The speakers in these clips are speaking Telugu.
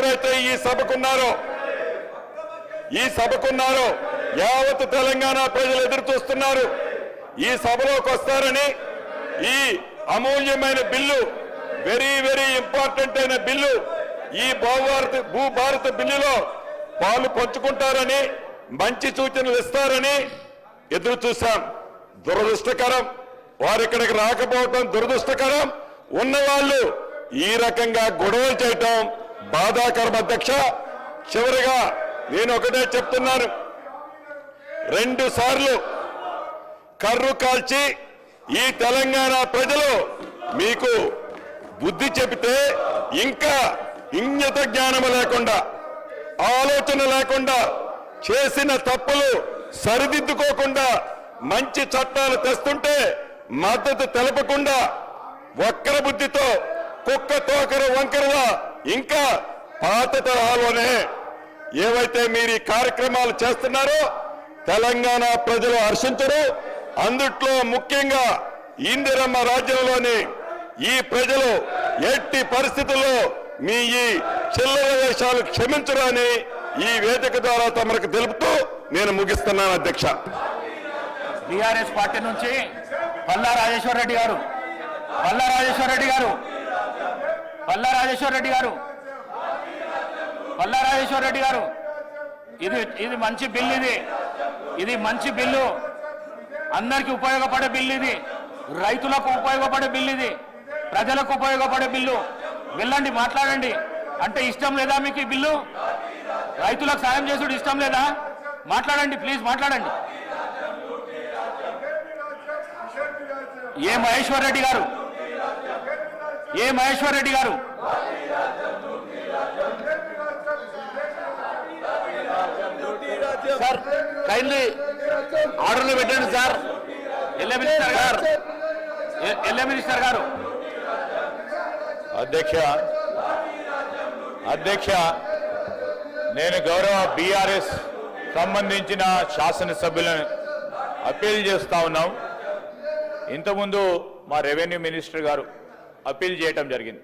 ఎవరైతే ఈ సభకున్నారో ఈ సభకున్నారో యావత్ తెలంగాణ ప్రజలు ఎదురు చూస్తున్నారు. ఈ సభలోకి వస్తారని ఈ అమూల్యమైన బిల్లు వెరీ వెరీ ఇంపార్టెంట్ అయిన బిల్లు ఈ భూభారత భూభారత బిల్లులో పాలు పంచుకుంటారని మంచి సూచనలు ఇస్తారని ఎదురు చూశాం. దురదృష్టకరం. వారు ఇక్కడికి రాకపోవటం దురదృష్టకరం. ఉన్నవాళ్ళు ఈ రకంగా గొడవలు చేయటం బాధాకరం అధ్యక్ష. చివరిగా నేను ఒకటే చెప్తున్నాను. రెండు సార్లు కర్రు కాల్చి ఈ తెలంగాణ ప్రజలు మీకు బుద్ధి చెబితే ఇంకా ఇంగిత జ్ఞానము లేకుండా ఆలోచన లేకుండా చేసిన తప్పులు సరిదిద్దుకోకుండా మంచి చట్టాలు తెస్తుంటే మద్దతు తెలపకుండా వక్ర బుద్ధితో కుక్క తోకరు వంకరుగా ఇంకా పాత తరహాలోనే ఏవైతే మీరు ఈ కార్యక్రమాలు చేస్తున్నారో తెలంగాణ ప్రజలు హర్షించరు. అందుట్లో ముఖ్యంగా ఇందిరమ్మ రాజ్యంలోని ఈ ప్రజలు ఎట్టి పరిస్థితుల్లో మీ ఈ చిల్లర వేషాలు క్షమించరు ఈ వేదిక ద్వారా తమకు తెలుపుతూ నేను ముగిస్తున్నాను అధ్యక్ష. బీఆర్ఎస్ పార్టీ నుంచి పల్లా రాజేశ్వర రెడ్డి గారు పల్లా రాజేశ్వర రెడ్డి గారు పల్లా రాజేశ్వర రెడ్డి గారు. పల్లా రాజేశ్వర రెడ్డి గారు. ఇది ఇది మంచి బిల్లు ఇది. ఇది మంచి బిల్లు. అందరికీ ఉపయోగపడే బిల్లు ఇది. రైతులకు ఉపయోగపడే బిల్లు ఇది. ప్రజలకు ఉపయోగపడే బిల్లు. వెళ్ళండి మాట్లాడండి. అంటే ఇష్టం లేదా మీకు ఈ బిల్లు? రైతులకు సాయం చేసుడు ఇష్టం లేదా? మాట్లాడండి ప్లీజ్ మాట్లాడండి. ఏ మహేశ్వర్ రెడ్డి గారు? ఏ మహేశ్వర్ రెడ్డి గారు? సార్ కైండ్లీ ఆర్డర్లు పెట్టండి సార్. ఎల్ఏ మినిస్టర్ గారు. ఎల్ఏ మినిస్టర్ గారు. అధ్యక్ష అధ్యక్ష నేను గౌరవ బీఆర్ఎస్ సంబంధించిన శాసనసభ్యులను అప్పీల్ చేస్తా ఉన్నాం. ఇంతకుముందు మా రెవెన్యూ మినిస్టర్ గారు అప్పీల్ చేయటం జరిగింది.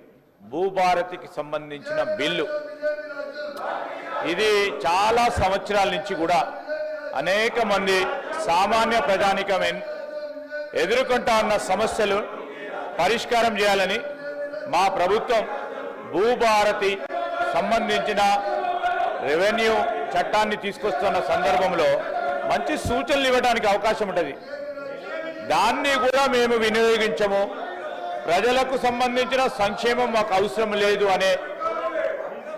భూభారతికి సంబంధించిన బిల్లు. ఇది చాలా సంవత్సరాల నుంచి కూడా అనేక మంది సామాన్య ప్రజానికం ఎదుర్కొంటా ఉన్న సమస్యలు పరిష్కారం చేయాలని మా ప్రభుత్వం భూభారతి సంబంధించిన రెవెన్యూ చట్టాన్ని తీసుకొస్తున్న సందర్భంలో మంచి సూచనలు ఇవ్వడానికి అవకాశం ఉంటుంది. దాన్ని కూడా మేము వినియోగించము. ప్రజలకు సంబంధించిన సంక్షేమం మాకు అవసరం లేదు అనే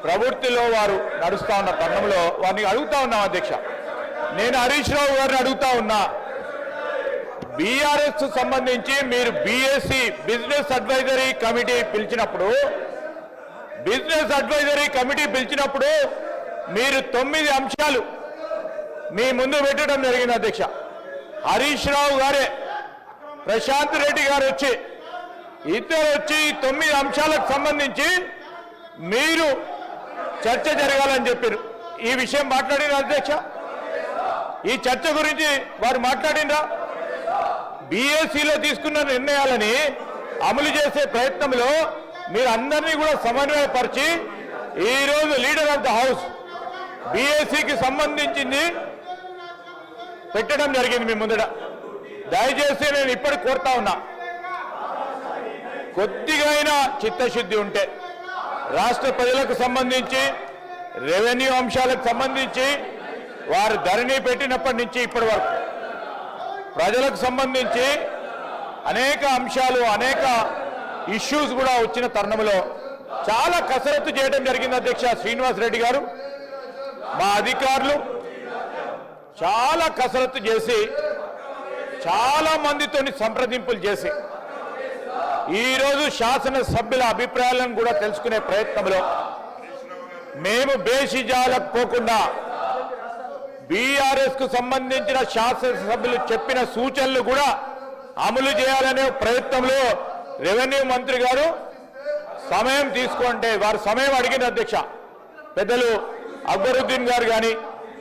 ప్రవృత్తిలో వారు నడుస్తా ఉన్న తరుణంలో వారిని అడుగుతా ఉన్నాం అధ్యక్ష. నేను హరీష్ రావు గారిని అడుగుతా ఉన్నా. బీఆర్ఎస్ సంబంధించి మీరు బీఎస్సీ బిజినెస్ అడ్వైజరీ కమిటీ పిలిచినప్పుడు బిజినెస్ అడ్వైజరీ కమిటీ పిలిచినప్పుడు మీరు తొమ్మిది అంశాలు మీ ముందు పెట్టడం జరిగింది అధ్యక్ష. హరీష్ రావు గారే ప్రశాంత్ రెడ్డి గారు వచ్చి ఇద్దరు వచ్చి తొమ్మిది అంశాలకు సంబంధించి మీరు చర్చ జరగాలని చెప్పారు. ఈ విషయం మాట్లాడిన అధ్యక్ష? ఈ చర్చ గురించి వారు మాట్లాడినరా? బీఎస్సీలో తీసుకున్న నిర్ణయాలని అమలు చేసే ప్రయత్నంలో మీరు అందరినీ కూడా సమన్వయపరిచి ఈ రోజు లీడర్ ఆఫ్ ద హౌస్ బీఎస్సీకి సంబంధించింది పెట్టడం జరిగింది మీ ముందట. దయచేసి నేను ఇప్పటికి కోరుతా ఉన్నా. కొద్దిగా అయినా చిత్తశుద్ధి ఉంటే రాష్ట్ర ప్రజలకు సంబంధించి రెవెన్యూ అంశాలకు సంబంధించి వారు ధరణి పెట్టినప్పటి నుంచి ఇప్పటి వరకు ప్రజలకు సంబంధించి అనేక అంశాలు అనేక ఇష్యూస్ కూడా వచ్చిన తరుణంలో చాలా కసరత్తు చేయడం జరిగింది అధ్యక్ష శ్రీనివాస్ రెడ్డి గారు. మా అధికారులు చాలా కసరత్తు చేసి చాలా మందితోని సంప్రదింపులు చేసి ఈరోజు శాసనసభ్యుల అభిప్రాయాలను కూడా తెలుసుకునే ప్రయత్నంలో మేము బేషిజాలకు పోకుండా బీఆర్ఎస్కు సంబంధించిన శాసనసభ్యులు చెప్పిన సూచనలు కూడా అమలు చేయాలనే ప్రయత్నంలో రెవెన్యూ మంత్రి గారు సమయం తీసుకుంటే వారు సమయం అడిగిన అధ్యక్ష పెద్దలు అక్బరుద్దీన్ గారు కానీ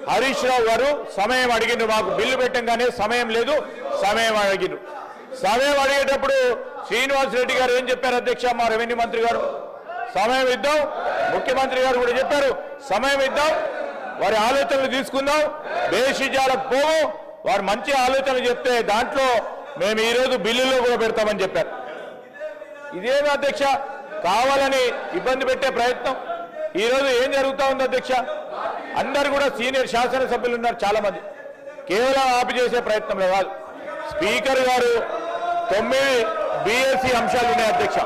హరీష్ రావు గారు సమయం అడిగిండ్రు మాకు బిల్లు పెట్టంగానే సమయం లేదు సమయం అడిగిండ్రు సమయం అడిగేటప్పుడు శ్రీనివాస్ రెడ్డి గారు ఏం చెప్పారు అధ్యక్ష? మా రెవెన్యూ మంత్రి గారు. సమయం ఇద్దాం. ముఖ్యమంత్రి గారు కూడా చెప్పారు. సమయం ఇద్దాం. వారి ఆలోచనలు తీసుకుందాం. బేషిజాలకు పోవు వారు మంచి ఆలోచనలు చెప్తే దాంట్లో మేము ఈరోజు బిల్లులో కూడా పెడతామని చెప్పారు. ఇదేమి అధ్యక్ష? కావాలని ఇబ్బంది పెట్టే ప్రయత్నం. ఈరోజు ఏం జరుగుతూ ఉంది అధ్యక్ష? అందరు కూడా సీనియర్ శాసనసభ్యులు ఉన్నారు చాలా మంది కేవలం ఆపి చేసే ప్రయత్నంలో కాదు. స్పీకర్ గారు తొమ్మిది బిఎస్సీ అంశాలు ఉన్నాయి అధ్యక్ష.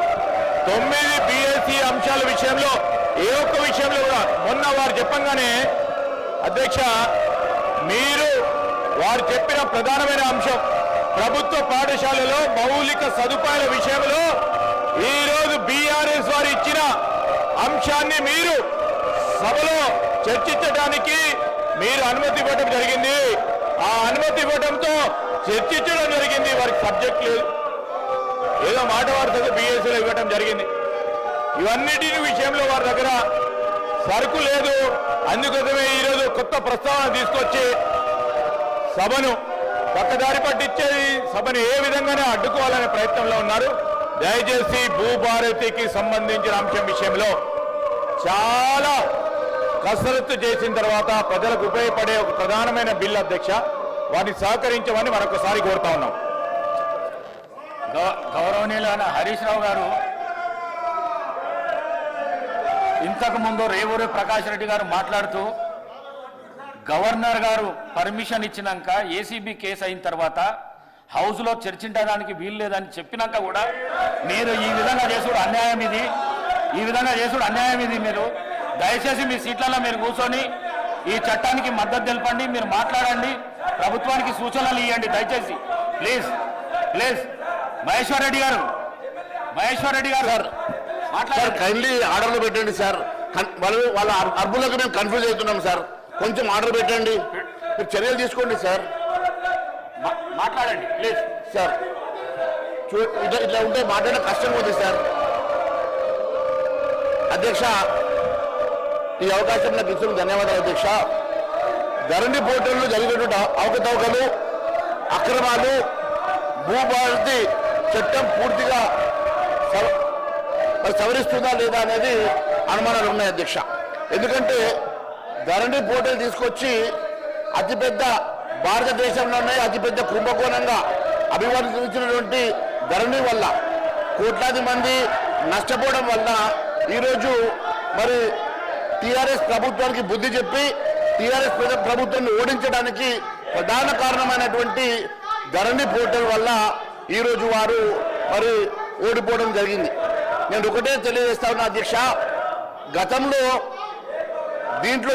తొమ్మిది బిఎస్సి అంశాల విషయంలో ఏ ఒక్క విషయంలో కూడా మొన్న వారు చెప్పంగానే అధ్యక్ష మీరు వారు చెప్పిన ప్రధానమైన అంశం ప్రభుత్వ పాఠశాలలో మౌలిక సదుపాయాల విషయంలో ఈరోజు బీఆర్ఎస్ వారు ఇచ్చిన అంశాన్ని మీరు సభలో చర్చించడానికి మీరు అనుమతి ఇవ్వడం జరిగింది. ఆ అనుమతి ఇవ్వడంతో చర్చించడం జరిగింది. వారికి సబ్జెక్ట్ లేదు. ఏదో మాట వార్తగా బీఎస్సీలో ఇవ్వడం జరిగింది. ఇవన్నిటి విషయంలో వారి దగ్గర సరుకు లేదు. అందుకోసమే ఈరోజు కొత్త ప్రస్తావన తీసుకొచ్చి సభను పక్కదారి పట్టించే సభను ఏ విధంగానే అడ్డుకోవాలనే ప్రయత్నంలో ఉన్నారు. దయచేసి భూభారతికి సంబంధించిన అంశం విషయంలో చాలా కసరత్తు చేసిన తర్వాత ప్రజలకు ఉపయోగపడే ఒక ప్రధానమైన బిల్ అధ్యక్ష వారిని సహకరించమని మరొకసారి కోరుతా ఉన్నాం. గౌ- గౌరవనీయులైన హరీష్ రావు గారు ఇంతకు ముందు రేవూరి ప్రకాష్ రెడ్డి గారు మాట్లాడుతూ గవర్నర్ గారు పర్మిషన్ ఇచ్చినాక ఏసీబీ కేసు అయిన తర్వాత హౌస్లో చర్చించడానికి వీలు లేదని చెప్పినాక కూడా మీరు ఈ విధంగా చేసుడు అన్యాయం ఇది ఈ విధంగా చేసుడు అన్యాయం ఇది మీరు దయచేసి మీ సీట్లలో మీరు కూర్చొని ఈ చట్టానికి మద్దతు తెలపండి మీరు మాట్లాడండి ప్రభుత్వానికి సూచనలు ఇవ్వండి దయచేసి. Please please. మహేశ్వర్ రెడ్డి గారు మహేశ్వర్ రెడ్డి గారు సార్ మాట్లాడండి. కైండ్లీ ఆర్డర్లు పెట్టండి సార్. వాళ్ళు వాళ్ళ అర్- అర్బులకు మేము కన్ఫ్యూజ్ అవుతున్నాం సార్. కొంచెం ఆర్డర్ పెట్టండి. మీరు చర్యలు తీసుకోండి సార్. మాట్లాడండి ప్లీజ్. సార్ చూ ఇట్లా ఇట్లా ఉంటే మాట్లాడడం కష్టం అవుతుంది సార్. అధ్యక్ష ఈ అవకాశం నాకు ఇచ్చిన ధన్యవాదాలు అధ్యక్ష. ధరణి పోర్టల్లో జరిగినటువంటి అవకతవకలు అక్రమాలు భూభారతి చట్టం పూర్తిగా సవ- మరి సవరిస్తుందా లేదా అనేది అనుమానాలు ఉన్నాయి అధ్యక్ష. ఎందుకంటే ధరణి పోర్టల్ తీసుకొచ్చి అతిపెద్ద భారతదేశంలోనే అతిపెద్ద కుంభకోణంగా అభివర్ణించినటువంటి ధరణి వల్ల కోట్లాది మంది నష్టపోవడం వల్ల ఈరోజు మరి టిఆర్ఎస్ ప్రభుత్వానికి బుద్ధి చెప్పి టిఆర్ఎస్ ప్రభుత్వాన్ని ఓడించడానికి ప్రధాన కారణమైనటువంటి ధరణి పోర్టల్ వల్ల ఈరోజు వారు మరి ఓడిపోవడం జరిగింది. నేను ఒకటే తెలియజేస్తా ఉన్నా అధ్యక్ష గతంలో దీంట్లో